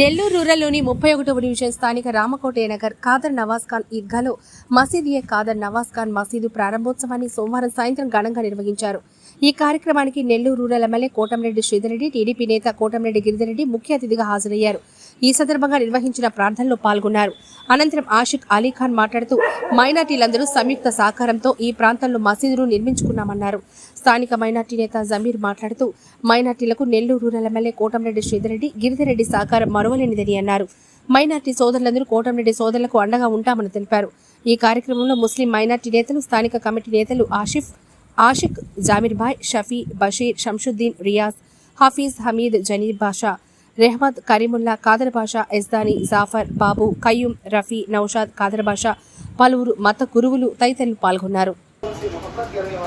నెల్లూరు రూరల్లోని ముప్పై ఒకటవ డివిజన్ స్థానిక రామకోటయ్య నగర్ ఖాదర్ నవాజ్ ఖాన్ ఈద్గాలో మసీద్ ఏ ఖాదర్ నవాజ్ ఖాన్ మసీదు ప్రారంభోత్సవాన్ని సోమవారం సాయంత్రం ఘనంగా నిర్వహించారు. ఈ కార్యక్రమానికి Nellore rural MLA Kotamreddy Sridhar Reddy TDP నేత కోటంరెడ్డి గిరిధర్రెడ్డి ముఖ్య అతిథిగా హాజరయ్యారు. ఈ సందర్భంగా నిర్వహించిన ప్రార్థనలో పాల్గొన్నారు. అనంతరం ఆషిక్ అలీఖాన్ మాట్లాడుతూ మైనార్టీలందరూ సంయుక్త సహకారంతో ఈ ప్రాంతంలో మసీదును నిర్మించుకున్నామన్నారు. స్థానిక మైనార్టీ నేత జమీర్ మాట్లాడుతూ మైనార్టీలకు నెల్లూరు రూరల్ ఎమ్మెల్యే కోటంరెడ్డి శ్రీధర్రెడ్డి గిరిధరెడ్డి సహకారం కొలవలేనిదని అన్నారు. మైనార్టీ సోదరులందరూ కోటంరెడ్డి సోదరులకు అండగా ఉంటామని తెలిపారు. ఈ కార్యక్రమంలో ముస్లిం మైనార్టీ నేతలు స్థానిక కమిటీ నేతలు ఆషిఫ్ ఆషిక్ జామీర్భాయ్ షఫీ బషీర్ షంషుద్దీన్ రియాజ్ హఫీజ్ హమీద్ జనీర్ బాషా రెహమద్ కరీముల్లా కాదర్ బాషా ఎస్దాని జాఫర్ బాబు కయ్యూం రఫీ నౌషాద్ కాదర్ బాషా పలువురు మత గురువులు తదితరులు పాల్గొన్నారు.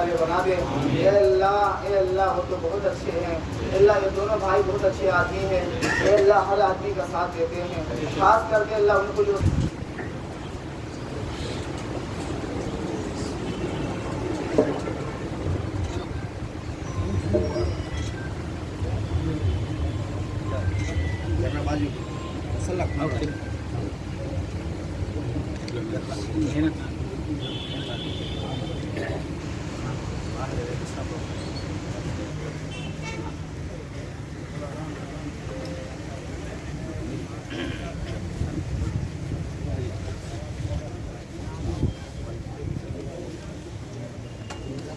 والے بنا دے۔ اے اللہ اے اللہ وہ تو بہت اچھے ہیں۔ اے اللہ یہ دونوں بھائی بہت اچھے آدمی ہیں۔ اے اللہ ہر آدمی کا ساتھ دیتے ہیں۔ خاص کر کے اللہ ان کو جو Gracias.